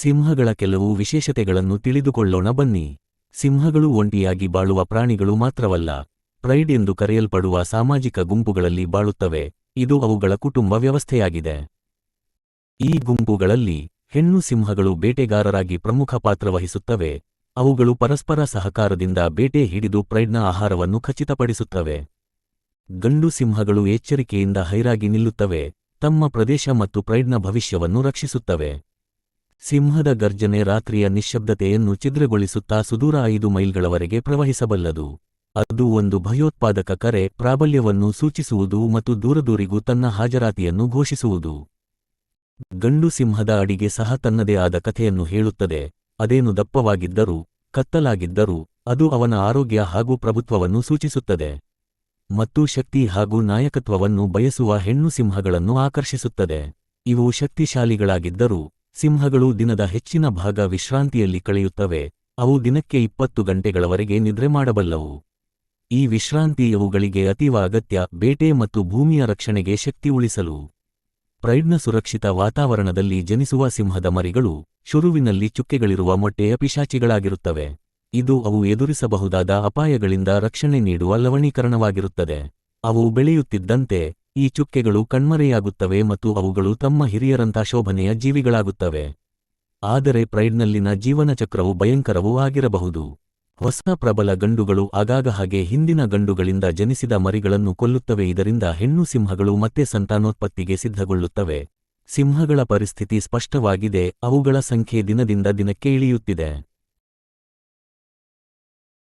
ಸಿಂಹಗಳ ಕೆಲವು ವಿಶೇಷತೆಗಳನ್ನು ತಿಳಿದುಕೊಳ್ಳೋಣ ಬನ್ನಿ. ಸಿಂಹಗಳು ಒಂಟಿಯಾಗಿ ಬಾಳುವ ಪ್ರಾಣಿಗಳು ಮಾತ್ರವಲ್ಲ, ಪ್ರೈಡ್ ಎಂದು ಕರೆಯಲ್ಪಡುವ ಸಾಮಾಜಿಕ ಗುಂಪುಗಳಲ್ಲಿ ಬಾಳುತ್ತವೆ. ಇದು ಅವುಗಳ ಕುಟುಂಬ ವ್ಯವಸ್ಥೆಯಾಗಿದೆ. ಈ ಗುಂಪುಗಳಲ್ಲಿ ಹೆಣ್ಣು ಸಿಂಹಗಳು ಬೇಟೆಗಾರರಾಗಿ ಪ್ರಮುಖ ಪಾತ್ರ ವಹಿಸುತ್ತವೆ. ಅವುಗಳು ಪರಸ್ಪರ ಸಹಕಾರದಿಂದ ಬೇಟೆ ಹಿಡಿದು ಪ್ರೈಡ್ನ ಆಹಾರವನ್ನು ಖಚಿತಪಡಿಸುತ್ತವೆ. ಗಂಡು ಸಿಂಹಗಳು ಎಚ್ಚರಿಕೆಯಿಂದ ಹೈರಾಗಿ ನಿಲ್ಲುತ್ತವೆ, ತಮ್ಮ ಪ್ರದೇಶ ಮತ್ತು ಪ್ರೈಡ್ನ ಭವಿಷ್ಯವನ್ನು ರಕ್ಷಿಸುತ್ತವೆ. ಸಿಂಹದ ಗರ್ಜನೆ ರಾತ್ರಿಯ ನಿಶ್ಶಬ್ದತೆಯನ್ನು ಛಿದ್ರಗೊಳಿಸುತ್ತಾ ಸುದೂರ ಐದು ಮೈಲ್ಗಳವರೆಗೆ ಪ್ರವಹಿಸಬಲ್ಲದು. ಅದು ಒಂದು ಭಯೋತ್ಪಾದಕ ಕರೆ ಪ್ರಾಬಲ್ಯವನ್ನು ಸೂಚಿಸುವುದು ಮತ್ತು ದೂರದೂರಿಗೂ ತನ್ನ ಹಾಜರಾತಿಯನ್ನು ಘೋಷಿಸುವುದು. ಗಂಡು ಸಿಂಹದ ಅಡಿಗೆ ಸಹ ತನ್ನದೇ ಆದ ಕಥೆಯನ್ನು ಹೇಳುತ್ತದೆ. ಅದೇನು ದಪ್ಪವಾಗಿದ್ದರೂ, ಕತ್ತಲಾಗಿದ್ದರೂ, ಅದು ಅವನ ಆರೋಗ್ಯ ಹಾಗೂ ಪ್ರಭುತ್ವವನ್ನು ಸೂಚಿಸುತ್ತದೆ. ಮತ್ತು ಶಕ್ತಿ ಹಾಗೂ ನಾಯಕತ್ವವನ್ನು ಬಯಸುವ ಹೆಣ್ಣು ಸಿಂಹಗಳನ್ನು ಆಕರ್ಷಿಸುತ್ತದೆ. ಇವು ಶಕ್ತಿಶಾಲಿಗಳಾಗಿದ್ದರೂ ಸಿಂಹಗಳು ದಿನದ ಹೆಚ್ಚಿನ ಭಾಗ ವಿಶ್ರಾಂತಿಯಲ್ಲಿ ಕಳೆಯುತ್ತವೆ, ಅವು ದಿನಕ್ಕೆ ಇಪ್ಪತ್ತು ಗಂಟೆಗಳವರೆಗೆ ನಿದ್ರೆ ಮಾಡಬಲ್ಲವು. ಈ ವಿಶ್ರಾಂತಿ ಅವುಗಳಿಗೆ ಅತೀವ ಅಗತ್ಯ, ಬೇಟೆ ಮತ್ತು ಭೂಮಿಯ ರಕ್ಷಣೆಗೆ ಶಕ್ತಿ ಉಳಿಸಲು. ಪ್ರೈಡ್ನ ಸುರಕ್ಷಿತ ವಾತಾವರಣದಲ್ಲಿ ಜನಿಸುವ ಸಿಂಹದ ಮರಿಗಳು, ಶುರುವಿನಲ್ಲಿ ಚುಕ್ಕೆಗಳಿರುವ ಮೊಟ್ಟೆಯ ಪಿಶಾಚಿಗಳಾಗಿರುತ್ತವೆ ಇದು ಅವು ಎದುರಿಸಬಹುದಾದ ಅಪಾಯಗಳಿಂದ ರಕ್ಷಣೆ ನೀಡುವ ಲವಣೀಕರಣವಾಗಿರುತ್ತದೆ. ಅವು ಬೆಳೆಯುತ್ತಿದ್ದಂತೆ ಈ ಚುಕ್ಕೆಗಳು ಕಣ್ಮರೆಯಾಗುತ್ತವೆ ಮತ್ತು ಅವುಗಳು ತಮ್ಮ ಹಿರಿಯರಂಥ ಶೋಭನೆಯ ಜೀವಿಗಳಾಗುತ್ತವೆ. ಆದರೆ ಪ್ರೈಡ್ನಲ್ಲಿನ ಜೀವನಚಕ್ರವು ಭಯಂಕರವೂ ಆಗಿರಬಹುದು. ಹೊಸ ಪ್ರಬಲ ಗಂಡುಗಳು ಆಗಾಗ ಹಾಗೆ ಹಿಂದಿನ ಗಂಡುಗಳಿಂದ ಜನಿಸಿದ ಮರಿಗಳನ್ನು ಕೊಲ್ಲುತ್ತವೆ. ಇದರಿಂದ ಹೆಣ್ಣು ಸಿಂಹಗಳು ಮತ್ತೆ ಸಂತಾನೋತ್ಪತ್ತಿಗೆ ಸಿದ್ಧಗೊಳ್ಳುತ್ತವೆ. ಸಿಂಹಗಳ ಪರಿಸ್ಥಿತಿ ಸ್ಪಷ್ಟವಾಗಿದೆ. ಅವುಗಳ ಸಂಖ್ಯೆ ದಿನದಿಂದ ದಿನಕ್ಕೆ ಇಳಿಯುತ್ತಿದೆ.